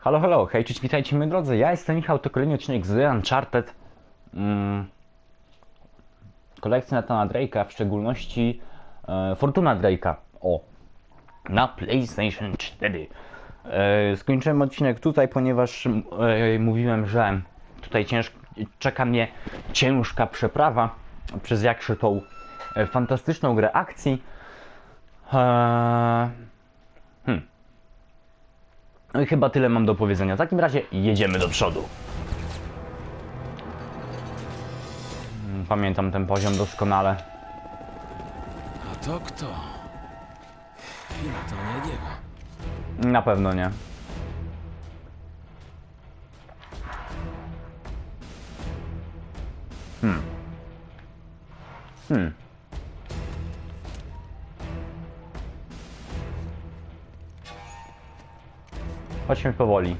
Halo, halo, hej, cześć, witajcie moi drodzy, ja jestem Michał, to kolejny odcinek z Uncharted. Mm. Kolekcja Nathana Drake'a, w szczególności e, Fortuna Drake'a. O, na PlayStation 4. E, skończyłem odcinek tutaj, ponieważ e, mówiłem, że tutaj cięż, czeka mnie ciężka przeprawa przez jakże tą e, fantastyczną grę akcji. E, no i chyba tyle mam do powiedzenia. W takim razie jedziemy do przodu. Mm, Pamiętam ten poziom doskonale. A to kto? Chwila, to nie Diego. Na pewno nie. Hmm. Hmm. Chodźmy powoli.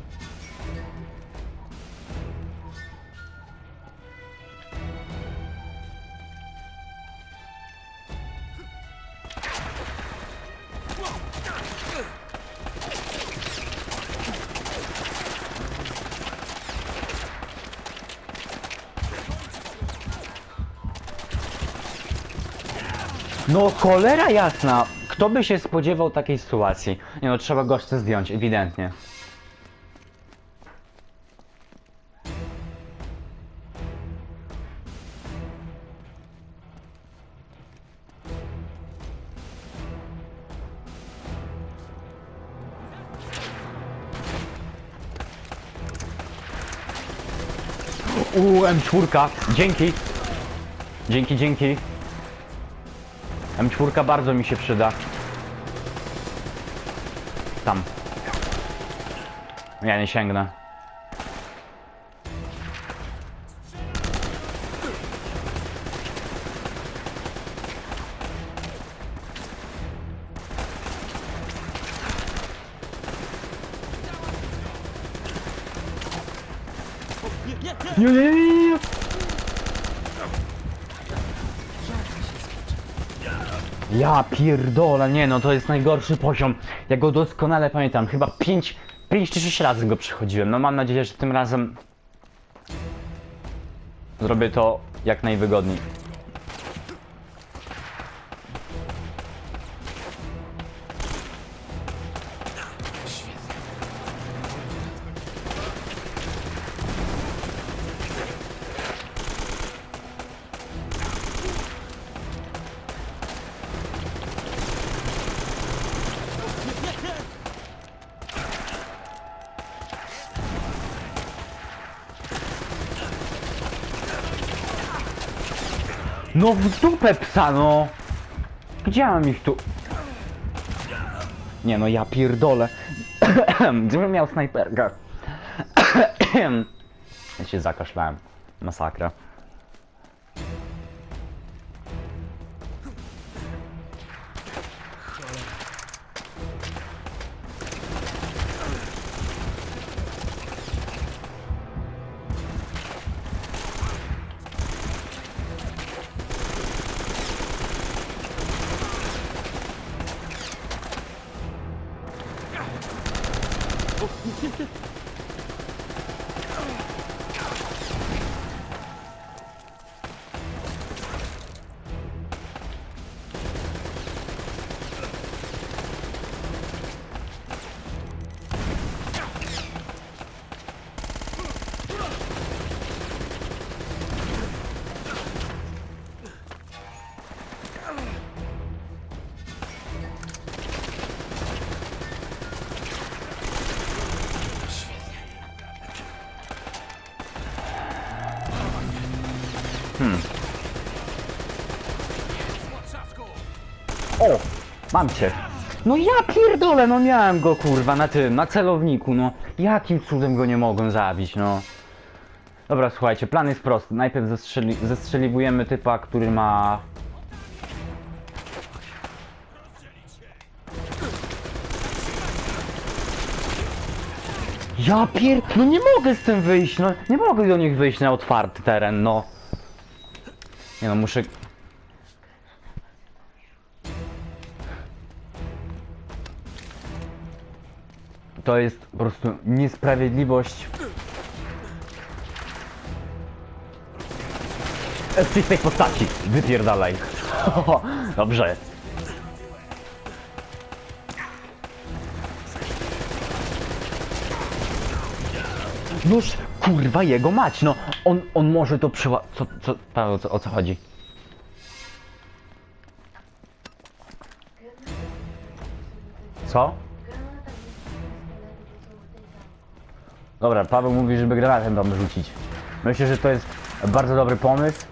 No cholera jasna! Kto by się spodziewał takiej sytuacji? Nie no, trzeba goście zdjąć, ewidentnie. M4, dzięki! Dzięki, dzięki. M4 bardzo mi się przyda. Tam. Ja nie sięgnę. Nie, nie, nie, nie, Ja pierdolę, nie no, to jest najgorszy poziom. Ja go doskonale pamiętam. Chyba 5, 5 czy 6 razy go przechodziłem. No mam nadzieję, że tym razem zrobię to jak najwygodniej. No w dupę psa, no! Gdzie mam ich tu? Nie no, ja pierdolę. Gdybym miał snajperkę. ja się zakaszlałem. Masakra. Oh. Mam cię. No ja pierdolę, no miałem go kurwa na tym, na celowniku, no. Jakim cudem go nie mogłem zabić, no. Dobra, słuchajcie, plan jest prosty. Najpierw zestrzeli zestrzeliwujemy typa, który ma... Ja pier... No nie mogę z tym wyjść, no. Nie mogę do nich wyjść na otwarty teren, no. Nie no, muszę... to jest po prostu niesprawiedliwość. W czystej postaci. Wypierdalaj. Dobrze. Noż, kurwa, jego mać, no. On, on może to przeła... Co, co, ta, o, co, o co chodzi? Co? Dobra, Paweł mówi, żeby granatem tam rzucić. Myślę, że to jest bardzo dobry pomysł.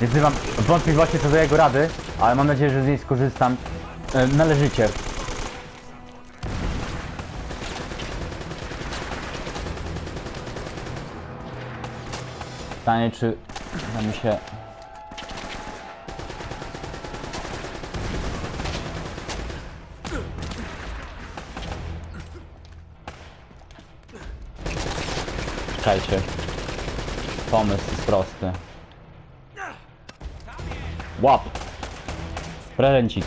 Nie wzywam wątpliwości co do jego rady, ale mam nadzieję, że z niej skorzystam e, należycie. Pytanie, czy się... Czekajcie. Pomysł jest prosty. Łap! Prezencik.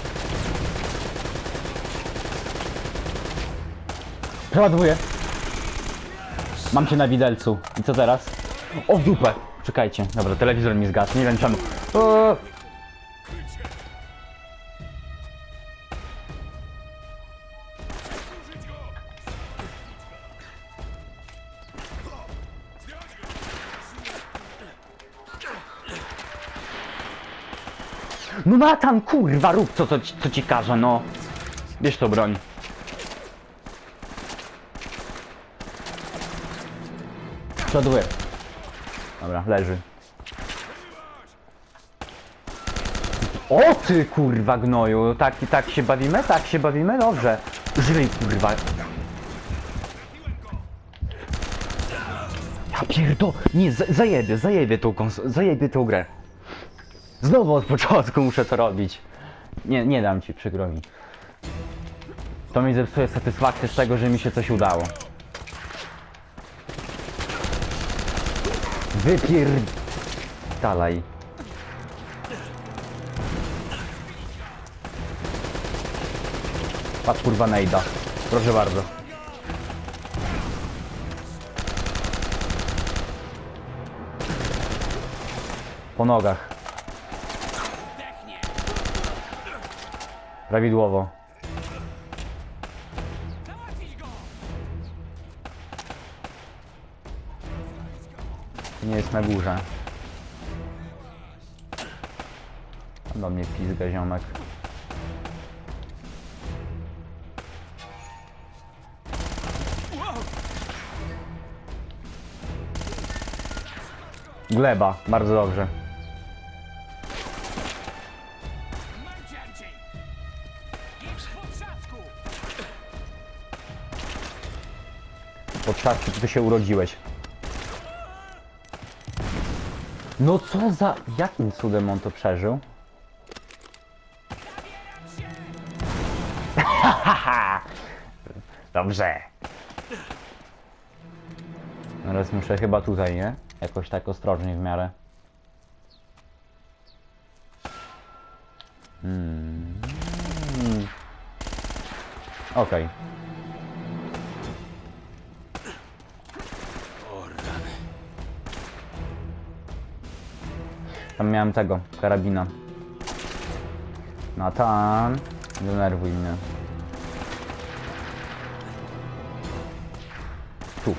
Przeładowuję. Mam cię na widelcu. I co teraz? O w dupę! Czekajcie. Dobra, telewizor mi zgasł. Nie wiem czemu. Eee. No Natan, kurwa, rób co, co, ci- co ci każe, no. Bierz to broń. Przoduję. Dobra, leży. O ty kurwa gnoju, tak, tak się bawimy? Tak się bawimy? Dobrze. Żyj kurwa. Ja pierdo... Nie, za- zajebię, zajebię tą kons... zajebię tą grę. Znowu od początku muszę to robić. Nie, nie dam ci, przykro mi. To mi zepsuje satysfakcję z tego, że mi się coś udało. Wypier... Dalej. Patrz kurwa nejda. Proszę bardzo. Po nogach. Prawidłowo. Nie jest na górze. Do mnie pizga ziomek. Gleba, bardzo dobrze. Szafki ty się urodziłeś. No co za... Jakim cudem on to przeżył? Dobrze. Teraz muszę chyba tutaj, nie? Jakoś tak ostrożnie w miarę. Hmm. Okej. O Tam miałem tego, karabina. Natan, nie denerwuj mnie. Tu.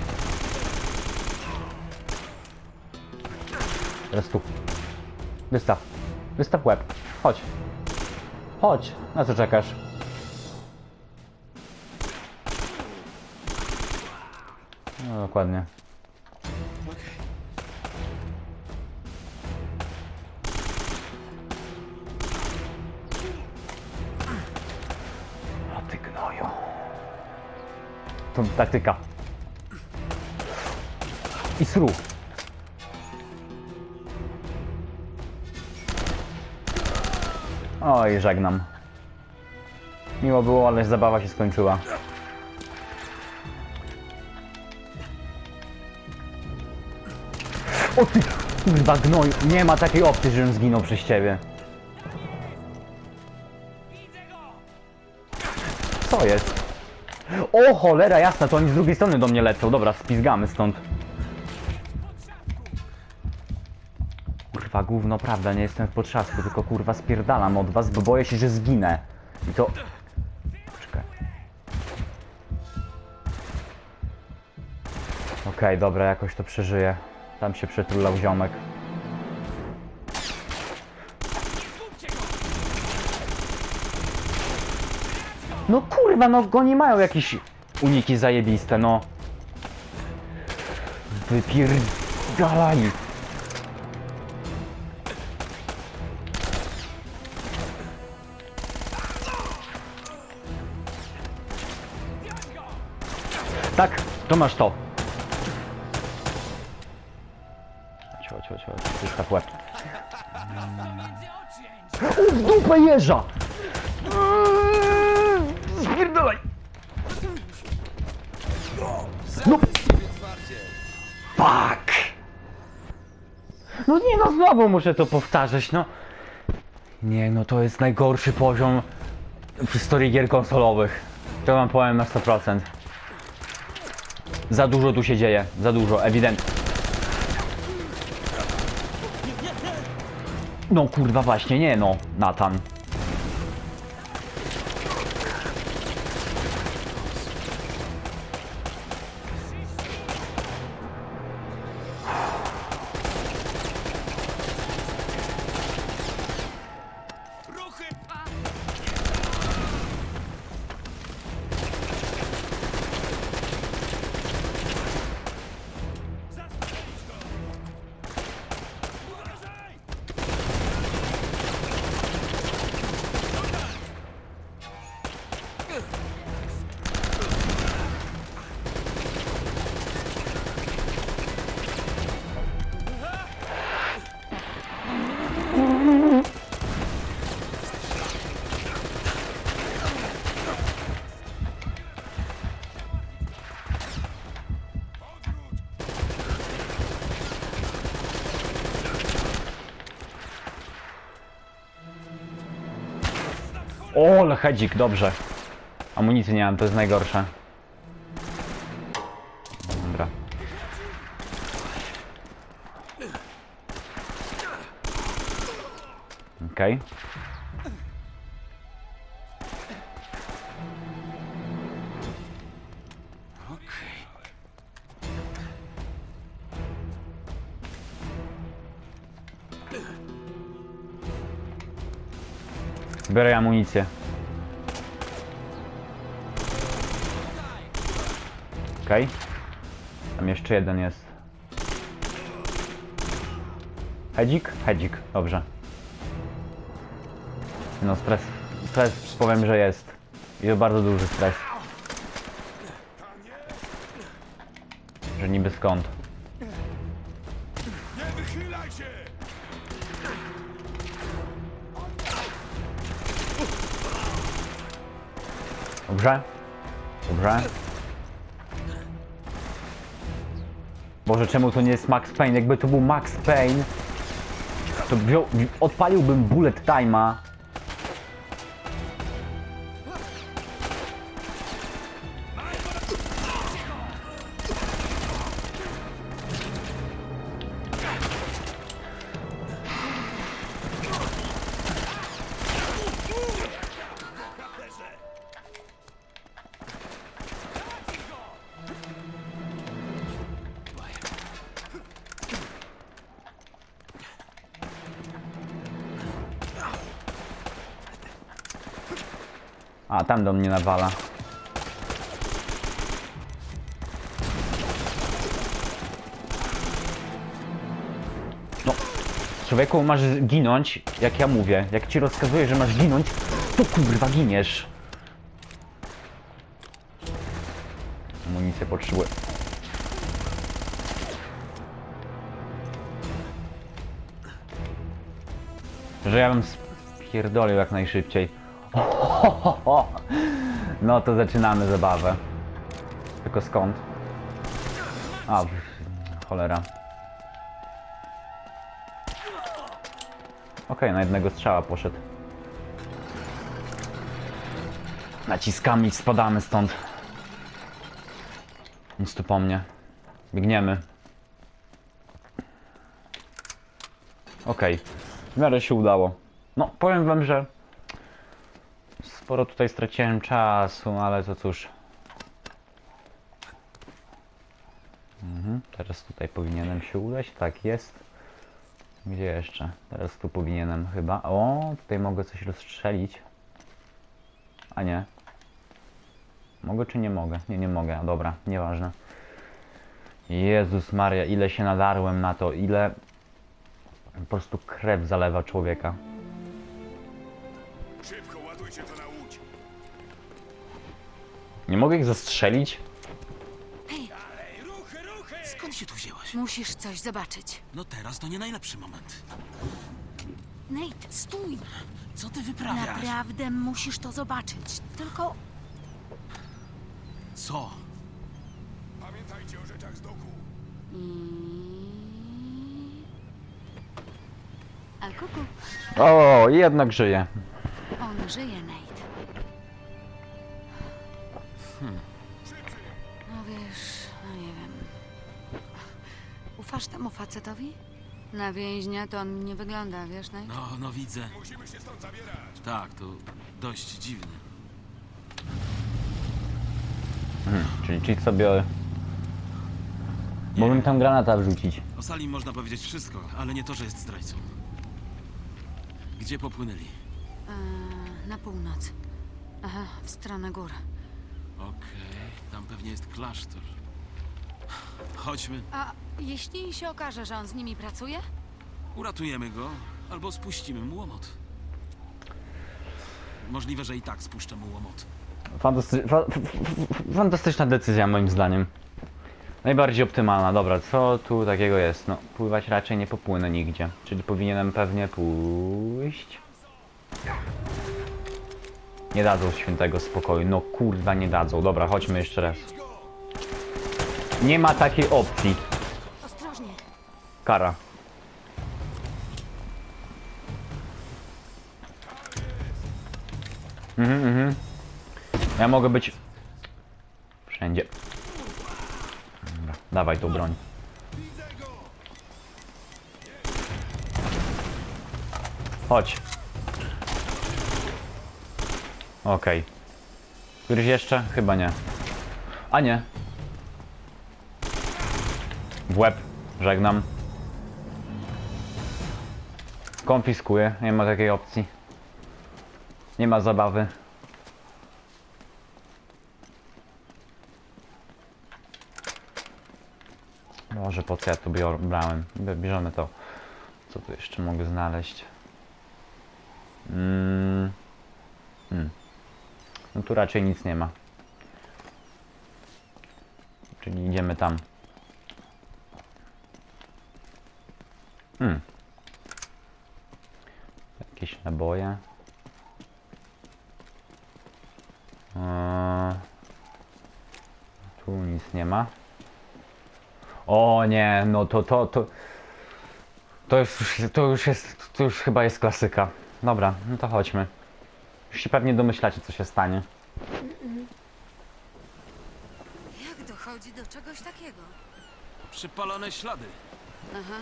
Teraz tu. Wystaw. Wystaw łeb. Chodź. Chodź. Na co czekasz? No dokładnie. Ty gnoju. To taktyka. I sru. Oj, żegnam. Miło było, ale zabawa się skończyła. O ty kurwa gnoju. Nie ma takiej opcji, żebym zginął przez ciebie. Jest? O cholera jasna, to oni z drugiej strony do mnie lecą. Dobra, spizgamy stąd. Kurwa gówno, prawda, nie jestem w potrzasku, tylko kurwa spierdalam od was, bo boję się, że zginę. I to... Czekaj. Okej, dobra, jakoś to przeżyję. Tam się przetulał ziomek. No kurwa, no oni mają jakieś uniki zajebiste, no. Wypierdalaj. Go! Tak, to masz to. Cio, cio, cio, puszka w łeb. Między oczy! W dupę jeża! Znowu muszę to powtarzać, no. Nie no, to jest najgorszy poziom w historii gier konsolowych. To wam powiem na 100%. Za dużo tu się dzieje, za dużo, ewidentnie. No kurwa właśnie, nie no, Nathan. Ale hedzik, dobrze. Amunicji nie mam, to jest najgorsze. Dobra. Okej. Okej. Zbieraj amunicję. Okej. Tam jeszcze jeden jest. Hedzik? Hedzik, dobrze. No stres, stres powiem, że jest. I to bardzo duży stres. Że niby skąd. Dobrze? Dobrze? Boże, czemu to nie jest Max Payne? Jakby to był Max Payne, to wziął, odpaliłbym bullet time'a. A, tam do mnie nawala. No, człowieku, masz ginąć, jak ja mówię. Jak ci rozkazuję, że masz ginąć, to kurwa giniesz. Amunicję potrzebuję. Że ja bym spierdolił jak najszybciej. No to zaczynamy zabawę. Tylko skąd? A, cholera. Okej, na jednego strzała poszedł. Naciskamy i spadamy stąd. Nic tu po mnie. Biegniemy. Okej. W miarę się udało. No, powiem wam, że sporo tutaj straciłem czasu, ale to cóż. Mhm, teraz tutaj powinienem się udać, tak jest. Gdzie jeszcze? Teraz tu powinienem chyba. O, tutaj mogę coś rozstrzelić. A nie. Mogę czy nie mogę? Nie, nie mogę. Dobra, nieważne. Jezus Maria, ile się nadarłem na to, ile po prostu krew zalewa człowieka. Nie mogę ich zastrzelić? Ruchy! Skąd się tu wzięłaś? Musisz coś zobaczyć. No teraz to nie najlepszy moment. Nate, stój! Co ty wyprawiasz? Naprawdę musisz to zobaczyć. Tylko Co? Pamiętajcie o rzeczach z doku. A kuku, O, jednak żyje. on żyje, Nate. No wiesz, no nie wiem. Ufasz temu facetowi? Na więźnia to on nie wygląda, wiesz, Nate? No, no widzę. Musimy się stąd zabierać. Tak, to dość dziwne. Czyli cheat sobie... Mógłbym tam granata wrzucić. O Salim można powiedzieć wszystko, ale nie to, że jest zdrajcą. Gdzie popłynęli? Eee, na północ. Aha, w stronę gór. Okej, tam pewnie jest klasztor. Chodźmy, A jeśli się okaże, że on z nimi pracuje? uratujemy go, albo spuścimy mu łomot. Możliwe, że i tak spuszczę mu łomot. Fantasty fa f- f- fantastyczna decyzja moim zdaniem. Najbardziej optymalna. Dobra, co tu takiego jest? No, pływać raczej nie popłynę nigdzie. Czyli powinienem pewnie pójść. Nie dadzą świętego spokoju. No kurwa nie dadzą. Dobra, chodźmy jeszcze raz. Nie ma takiej opcji. Ostrożnie. Kara. Mhm, mhm. Ja mogę być wszędzie. Dobra, dawaj tą broń. Chodź. Okej. Któryś jeszcze? Chyba nie. A nie. W łeb. Żegnam. Konfiskuję, nie ma takiej opcji. Nie ma zabawy. Może po co ja to bior- brałem? Bie- Bierzemy to. Co tu jeszcze mogę znaleźć? Mm. Hmm. No tu raczej nic nie ma. Czyli idziemy tam. Hmm. Jakieś naboje. Eee, tu nic nie ma. O nie, no to to to. To już, to już jest, to już chyba jest klasyka. Dobra, no to chodźmy. Już się pewnie domyślacie, co się stanie. Jak dochodzi do czegoś takiego? Przypalone ślady. Aha.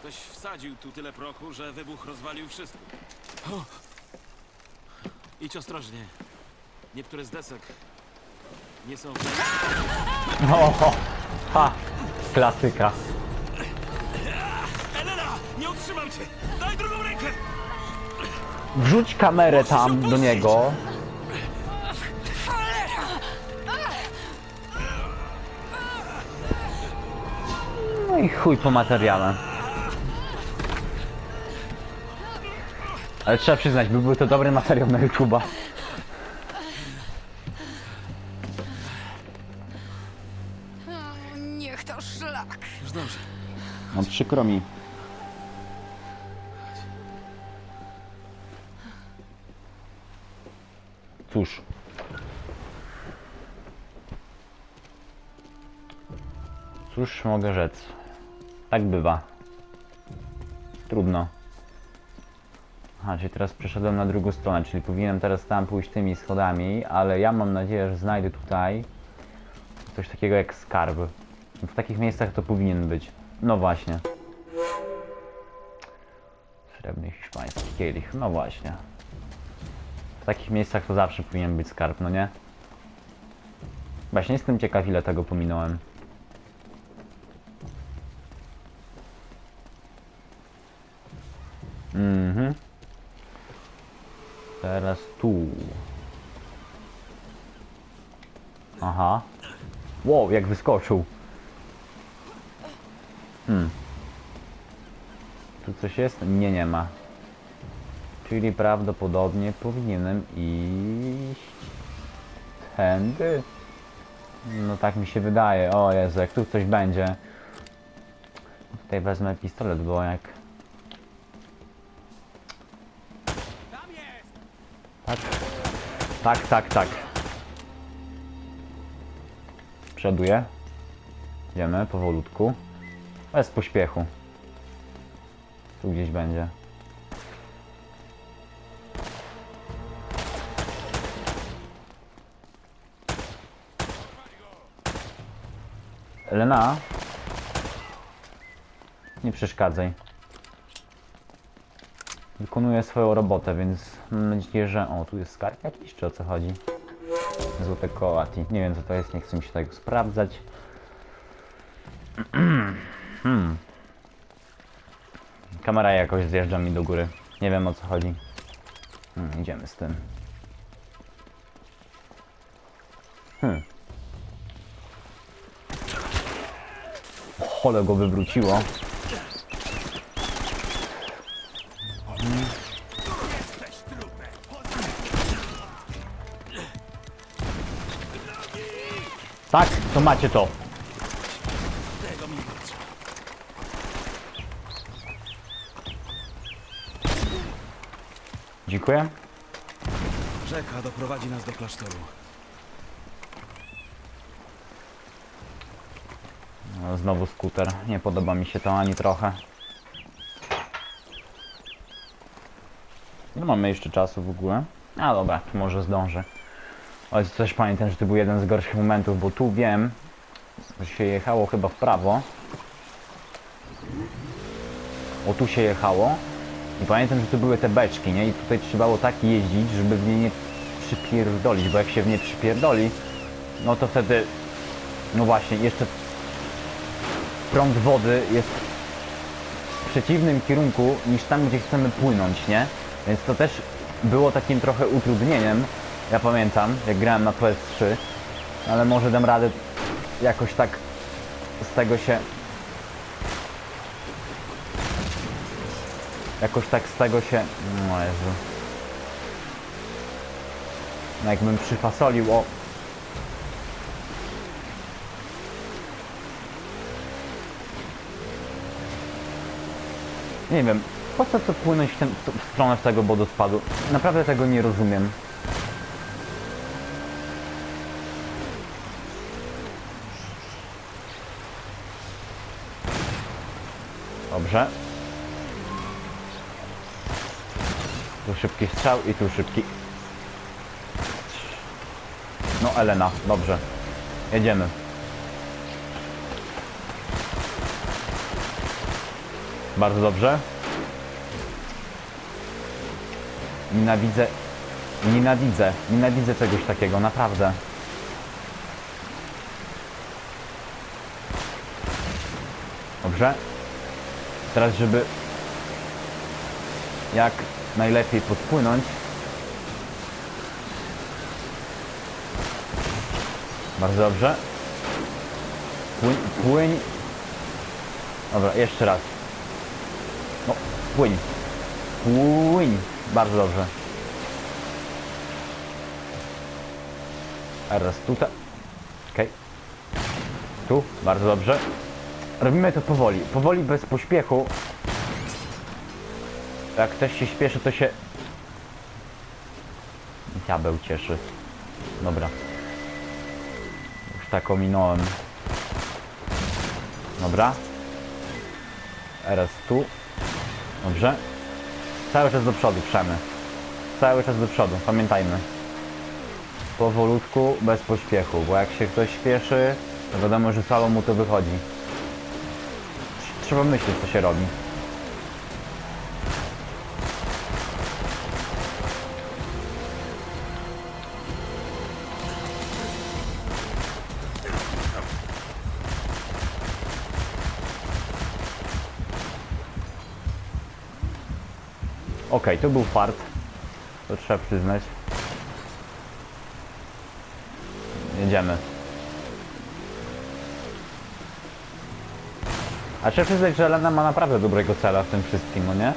Ktoś wsadził tu tyle prochu, że wybuch rozwalił wszystko. O! Idź ostrożnie. Niektóre z desek nie są... O, ha, klasyka. Elena! Nie utrzymam cię! Daj drugą rękę! Wrzuć kamerę tam do niego. No i chuj po materiale. Ale trzeba przyznać, by był to dobry materiał na YouTube'a. Niech to szlak. Już dobrze. No przykro mi. Cóż. Cóż mogę rzec. Tak bywa. Trudno. Aha, czyli teraz przeszedłem na drugą stronę, czyli powinienem teraz tam pójść tymi schodami, ale ja mam nadzieję, że znajdę tutaj coś takiego jak skarb. W takich miejscach to powinien być. No właśnie. Srebrny hiszpański kielich. No właśnie. Takich miejscach to zawsze powinien być skarb, no nie? Właśnie jestem ciekaw ile tego pominąłem. Mhm. Teraz tu. Aha. Wow, jak wyskoczył. Hmm. Tu coś jest? Nie, nie ma. Czyli prawdopodobnie powinienem iść tędy. No tak mi się wydaje. O Jezu, jak tu coś będzie. Tutaj wezmę pistolet, bo jak... Tak. Tak, tak, tak. Przoduję. Idziemy powolutku. Bez pośpiechu. Tu gdzieś będzie. Lena. Nie przeszkadzaj. Wykonuję swoją robotę, więc mam nadzieję, że... O, tu jest skarb jakiś, czy o co chodzi? Złote kołati. Nie wiem co to jest, nie chcę mi się tego sprawdzać. hmm. Kamera jakoś zjeżdża mi do góry. Nie wiem o co chodzi. Hmm, idziemy z tym. Hmm. Chole go wywróciło. Tak, to macie to. Dziękuję. Rzeka doprowadzi nas do klasztoru. Znowu skuter. Nie podoba mi się to ani trochę. No mamy jeszcze czasu w ogóle. A dobra, to może zdążę. Ale coś pamiętam, że to był jeden z gorszych momentów, bo tu wiem, że się jechało chyba w prawo. O tu się jechało. I pamiętam, że tu były te beczki, nie? I tutaj trzeba było tak jeździć, żeby w nie nie przypierdolić, bo jak się w nie przypierdoli, no to wtedy, no właśnie, jeszcze prąd wody jest w przeciwnym kierunku niż tam, gdzie chcemy płynąć, nie? Więc to też było takim trochę utrudnieniem. Ja pamiętam, jak grałem na PS3, ale może dam radę jakoś tak z tego się jakoś tak z tego się no Jezu no jakbym przyfasolił o Nie wiem, po co to płynąć w, ten, w stronę tego wodospadu? Naprawdę tego nie rozumiem. Dobrze. Tu szybki strzał i tu szybki. No Elena, dobrze. Jedziemy. Bardzo dobrze. Nienawidzę. Nienawidzę. Nienawidzę czegoś takiego, naprawdę. Dobrze. Teraz, żeby jak najlepiej podpłynąć. Bardzo dobrze. Płyń, płyń. Dobra, jeszcze raz. No, płyń. Płyń. Bardzo dobrze. Teraz tutaj. Okej. Tu, bardzo dobrze. Robimy to powoli. Powoli, bez pośpiechu. Jak ktoś się śpieszy, to się... Diabeł cieszy. Dobra. Już tak ominąłem. Dobra. Teraz tu. Dobrze. Cały czas do przodu, przemy. Cały czas do przodu, pamiętajmy. powolutku, bez pośpiechu, bo jak się ktoś śpieszy, to wiadomo, że słabo mu to wychodzi. Tr- Trzeba myśleć, co się robi. Okej, to był fart. To trzeba przyznać. Jedziemy. A trzeba przyznać, że Elena ma naprawdę dobrego cela w tym wszystkim, no nie?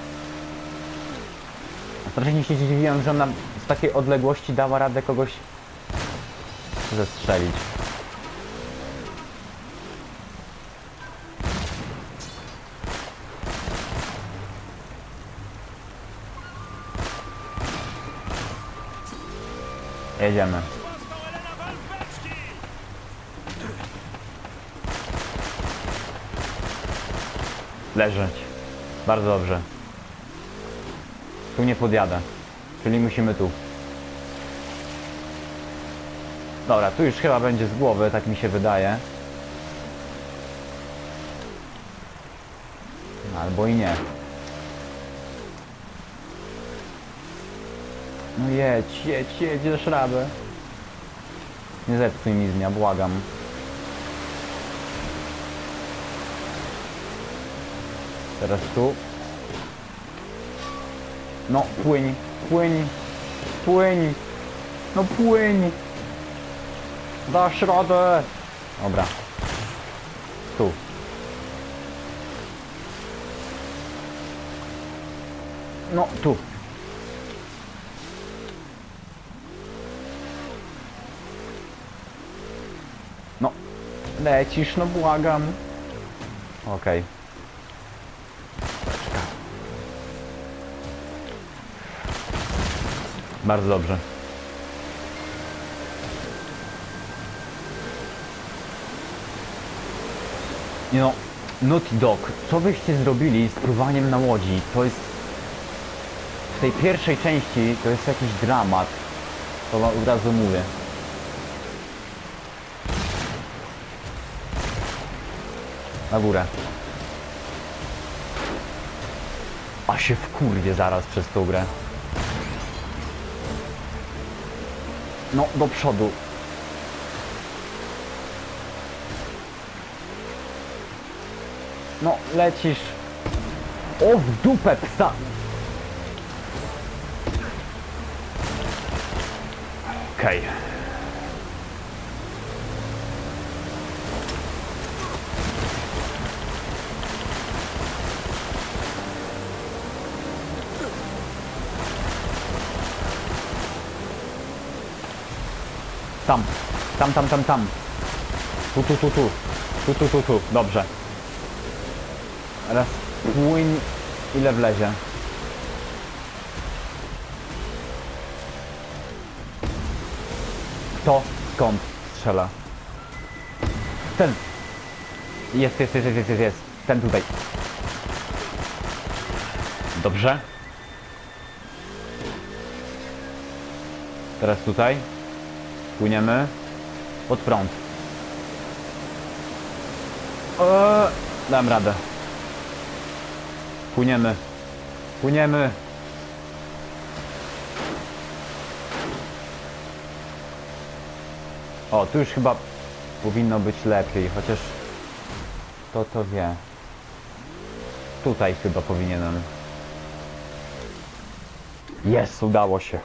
Strasznie się dziwiłem, że ona z takiej odległości dała radę kogoś zestrzelić. Jedziemy. Leżeć. Bardzo dobrze. Tu nie podjadę. Czyli musimy tu. Dobra, tu już chyba będzie z głowy, tak mi się wydaje. Albo i nie. No jedź, jedź, jedź, dasz radę. Nie zepsuj mi z dnia, błagam. Teraz tu. No, płyń, płyń, płyń. No płyń. Dasz radę. Dobra. Tu. No, tu. No, lecisz, no błagam. Okej. Beczka. Bardzo dobrze. No, Naughty Dog, co byście zrobili z pływaniem na łodzi? To jest... W tej pierwszej części to jest jakiś dramat. To wam od razu mówię. Na górę. A się wkurwie zaraz przez tą grę. No, do przodu. No, lecisz. O, w dupę psa! Okej. Tam, tam, tam, tam, tam. Tu, tu, tu, tu. Tu, tu, tu, tu. Dobrze. Teraz płyń ile wlezie. Kto? Skąd strzela? Ten. Jest, jest, jest, jest, jest, jest. Ten tutaj. Dobrze. Teraz tutaj. Płyniemy. Pod prąd. Eee, dam radę. Płyniemy. Płyniemy. O, tu już chyba powinno być lepiej, chociaż to to wie. Tutaj chyba powinienem. Jest, udało się.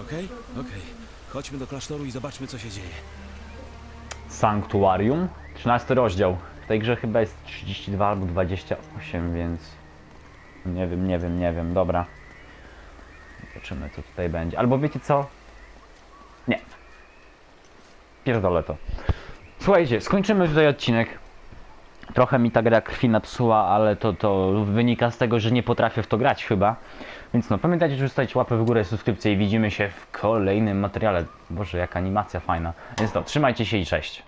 Okej? Okej. Chodźmy do klasztoru i zobaczmy, co się dzieje. Sanktuarium. 13 rozdział. W tej grze chyba jest 32 albo 28, więc nie wiem, nie wiem, nie wiem. Dobra. Zobaczymy, co tutaj będzie. Albo wiecie co? Nie. Pierdolę to. Słuchajcie, skończymy tutaj odcinek. Trochę mi ta gra krwi napsuła, ale to, to wynika z tego, że nie potrafię w to grać chyba. Więc no, pamiętajcie, że zostawić łapę w górę, subskrypcję i widzimy się w kolejnym materiale. Boże, jaka animacja fajna. Więc no, trzymajcie się i cześć.